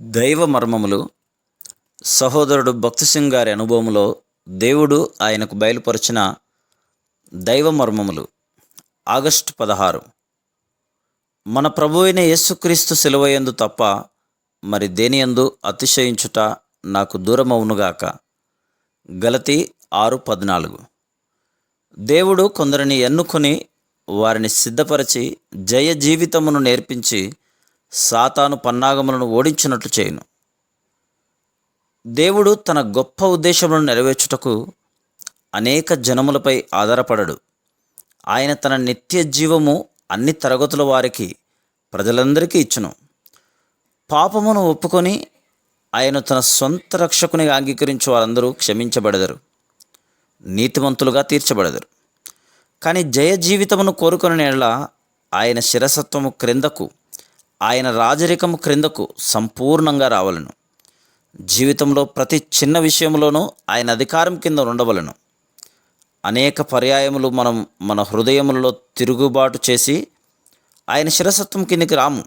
దైవ మర్మములు సహోదరుడు భక్తి సింగ్ గారి అనుభవంలో దేవుడు ఆయనకు బయలుపరిచిన దైవ మర్మములు. ఆగస్టు పదహారు. మన ప్రభు అయిన యేసుక్రీస్తు సెలవయందు తప్ప మరి దేనియందు అతిశయించుట నాకు దూరమవునుగాక? గలతి ఆరు పద్నాలుగు. దేవుడు కొందరిని ఎన్నుకొని వారిని సిద్ధపరచి జయ జీవితమును నేర్పించి సాతాను పన్నాగములను ఓడించినట్లు చేయును. దేవుడు తన గొప్ప ఉద్దేశములను నెరవేర్చుటకు అనేక జనములపై ఆధారపడడు. ఆయన తన నిత్య జీవము అన్ని తరగతుల వారికి ప్రజలందరికీ ఇచ్చును. పాపమును ఒప్పుకొని ఆయన తన సొంత రక్షకుని అంగీకరించే వారందరూ క్షమించబడదరు. నీతిమంతులుగా తీర్చబడదరు. కానీ జయ జీవితమును కోరుకుని నెల ఆయన శిరసత్వము క్రిందకు ఆయన రాజరికము క్రిందకు సంపూర్ణంగా రావలను. జీవితంలో ప్రతి చిన్న విషయంలోనూ ఆయన అధికారం కింద ఉండవలను. అనేక పర్యాయములు మనం మన హృదయములలో తిరుగుబాటు చేసి ఆయన శిరసత్వం కిందకి రాము.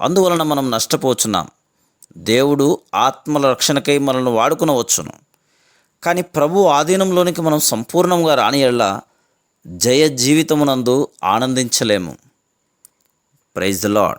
అందువలన మనం నష్టపోచున్నాం. దేవుడు ఆత్మల రక్షణకై మనల్ని వాడుకునవచ్చును. కానీ ప్రభు ఆధీనంలోనికి మనం సంపూర్ణంగా రాని ఎళ్ళ జయ జీవితమునందు ఆనందించలేము. Praise the Lord